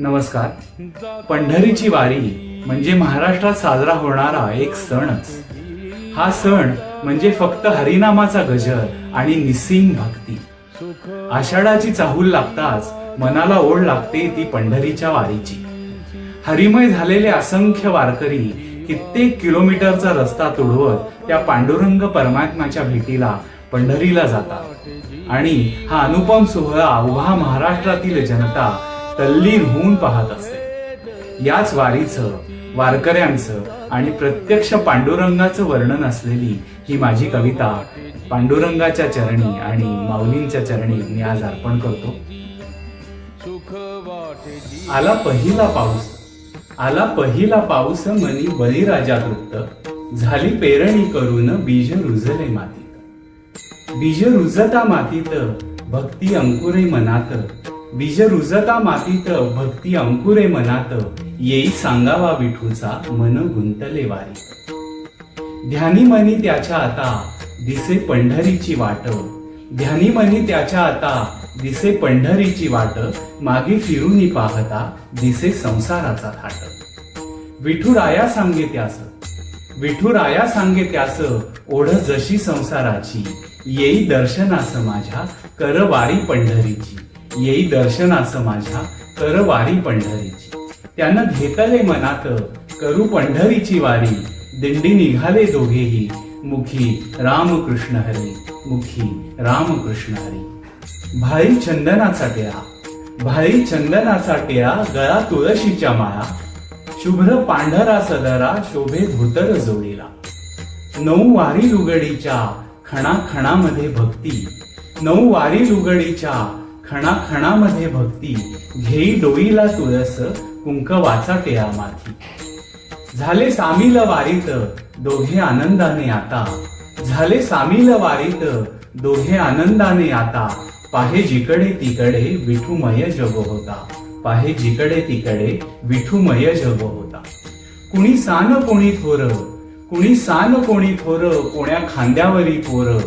नमस्कार. पंढरीची वारी म्हणजे महाराष्ट्रात साजरा होणारा एक सणच. हा सण म्हणजे फक्त हरिनामाचा गजर आणि निसिंग भक्ती. आषाढाची चाहूल लागताच मनाला ओढ लागते ती पंढरीच्या वारीची. हरिमय झालेले असंख्य वारकरी कित्येक किलोमीटरचा रस्ता तुडवत त्या पांडुरंग परमात्म्याच्या भेटीला पंढरीला जातात. आणि हा अनुपम सोहळा उभा महाराष्ट्रातील जनता तल्लीन होऊन पाहत असते. याच वारीचं वारकऱ्यांचं आणि प्रत्यक्ष पांडुरंगाचं वर्णन असलेली ही माझी कविता पांडुरंगाच्या चरणी आणि माऊलींच्या चरणी मी आज अर्पण करतो. आला पहिला पाऊस. आला पहिला पाऊस मनी बळीराजा तृप्त झाली पेरणी करून बीज रुजले मातीत. बीज रुजता मातीत भक्ती अंकुरे मनात. बीज रुजता मातीत भक्ती अंकुरे मनात. येई सांगावा विठूचा मन गुंतले वारी. ध्यानी मनी त्याच्या आता दिसे पंढरीची वाट. ध्यानी मनी त्याच्या आता दिसे पंढरीची वाट. मागे फिरूनी पाहता दिसे संसाराचा थाट. विठुराया सांगे त्यास. विठुराया सांगे त्यास ओढ जशी संसाराची. येई दर्शनास माझ्या कर वारी पंढरीची. येई दर्शनास माझ्या तर वारी पंढरीची. त्यानं घेतले मनात करू पंढरीची वारी. दिंडी निघाले दोघेही. मुखी रामकृष्ण हरी. मुखी रामकृष्ण हरी. भाई चंदनाचा टिळा. भाई चंदनाचा टिळा गळा तुळशीच्या माळा. शुभ्र पांढरा सदरा शोभे धोतर जोडीला. नऊ वारी लुगडीच्या खणा खणामध्ये भक्ती. नऊ वारी लुगडीच्या खणा खणामध्ये भक्ती. घेई डोईला तुळस कुंकवाचा टेळा माथी. झाले सामील वारीत दोघे आनंदाने आता. झाले सामील वारीत दोघे आनंदाने आता. पाहे जिकडे तिकडे विठूमय जग होता. पाहे जिकडे तिकडे विठूमय जग होता. कुणी सान कोणी थोर कुणी सान कोणी थोर कोण्या खांद्यावरी पोर.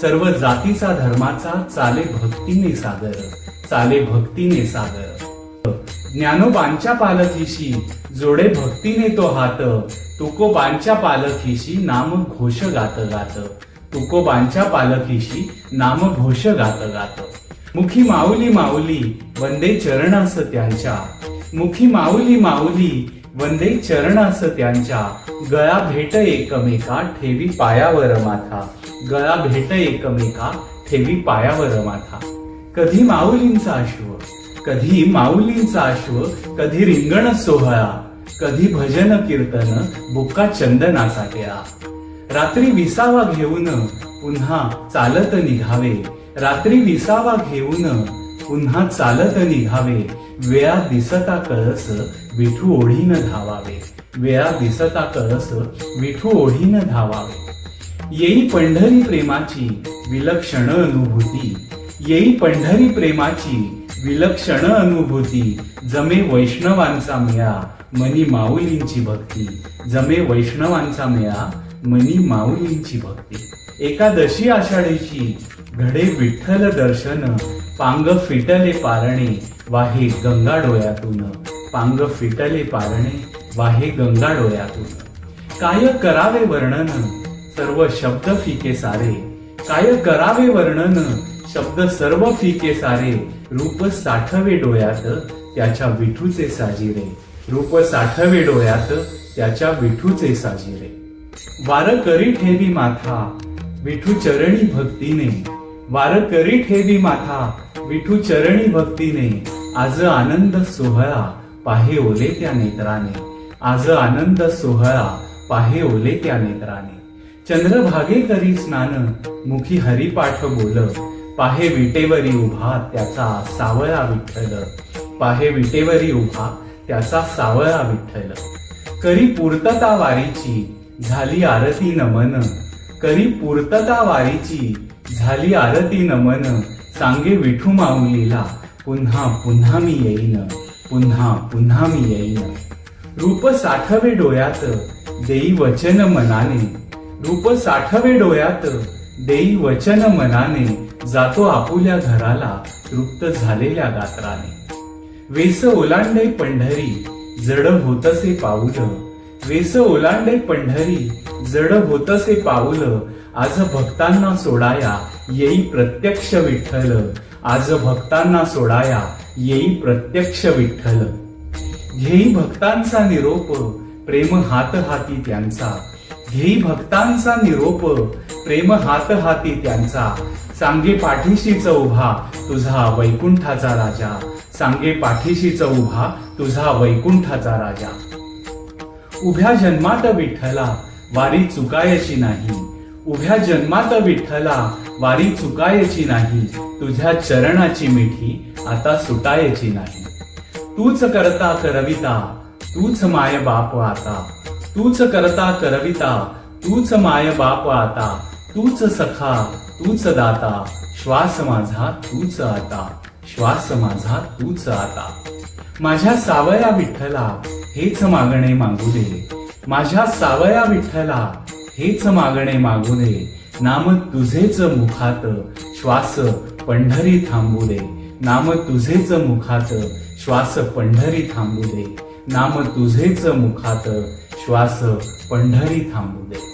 सर्व जातीचा धर्माचा चाले भक्तीने सागर चाले भक्तीने सागर ज्ञानोबांच्या पालखीशी जोडे भक्तीने तो हात तुकोबांच्या पालखीशी नाम घोष गात गात. तुकोबांच्या पालखीशी नाम घोष गात गात. मुखी माऊली माऊली वंदे चरणास त्यांच्या. मुखी माऊली माऊली वंदे चरणास त्यांच्या गळा भेट एकमेका ठेवी पायावर माथा. गळा भेट एकमेका ठेवी पायावर माथा. कधी माऊलींचा अश्व कधी माऊलींचा अश्व कधी रिंगण सोहळा कधी भजन कीर्तन बुक्का चंदनाचा टेळा रात्री विसावा घेऊन पुन्हा चालत निघावे. रात्री विसावा घेऊन पुन्हा चालत निघावे. वेळा दिसता कळस विठू ओढीनं धावावे. वेळा दिसता कळस विठू ओढीनं धावावे. येई पंढरी प्रेमाची विलक्षण अनुभूती. येई पंढरी प्रेमाची विलक्षण अनुभूती. जमे वैष्णवांचा मेळा मनी माऊलींची भक्ती. जमे वैष्णवांचा मेळा मनी माऊलींची भक्ती. एकादशी आषाढीची घडे विठ्ठल दर्शन पांग फिटले पारणे वाहे गंगा डोळ्यातून. पांग फिटले पारणे वाहे गंगा डोळ्यातून. काय करावे वर्णन? सर्व शब्द फिके सारे. काय करावे वर्णन? शब्द सर्व फिके सारे. रूप साठवे डोळ्यात त्याच्या विठूचे साजिरे. रूप साठवे डोळ्यात त्याच्या विठूचे साजिरे. वार करी ठेवी माथा विठू चरणी भक्तीने. वार करी ठेवी माथा विठू चरणी भक्तीने. आज आनंद सोहळा पाहे ओले त्या नेत्राने. आज आनंद सोहळा पाहे ओले त्या नेत्राने. चंद्रभागे करी स्नान मुखी हरिपाठ बोल. पाहे विटेवरी उभा त्याचा सावळा विठ्ठल. पाहे विटेवरी उभा त्याचा सावळा विठ्ठल. करी पूर्तता वारीची झाली आरती नमन. करी पूर्तता वारीची झाली आरती नमन. सांगे विठू माऊलीला पुन्हा पुन्हा मी येईन. पुन्हा पुन्हा मी येईन. रूप साठवे डोळ्यात देई वचन मनाने. रूप साठवे डोळ्यात देई वचन मनाने. जातो आपुल्या घराला तृप्त झालेल्या गात्राने. वेस ओलांडे पंढरी जड होतसे पाऊल. वेस ओलांडे पंढरी जड होतसे पाऊल. आज भक्तांना सोडाया येई प्रत्यक्ष विठ्ठल. आज भक्तांना सोडाया येई प्रत्यक्ष विठ्ठल. घेई भक्तांचा निरोप प्रेम हात हाती त्यांचा. घेई भक्तांचा निरोप प्रेम हात हाती त्यांचा. सांगे पाठीशी उभा तुझा वैकुंठाचा राजा. सांगे पाठीशी उभा तुझा वैकुंठाचा राजा. उभ्या जन्मात विठ्ठला वारी चुकायची नाही. उभ्या जन्मात विठ्ठला वारी चुकायची नाही. तुझ्या चरणाची मिठी आता सुटायची नाही. तूच करता करविता तूच माय बाप आता तूच करता करविता तूच माय बाप आता तूच सखा तूच दाता. श्वास माझा तूच आता. श्वास माझा तूच आता. माझ्या सावया विठ्ठला हेच मागणे मागू दे. माझ्या सावया विठ्ठला हेच मागणे मागू दे. नाम तुझेच मुखात श्वास पंढरी थांबू दे. नाम तुझेच मुखात श्वास पंढरी थांबू दे. नाम तुझेच मुखात श्वास पंढरी थांबू दे.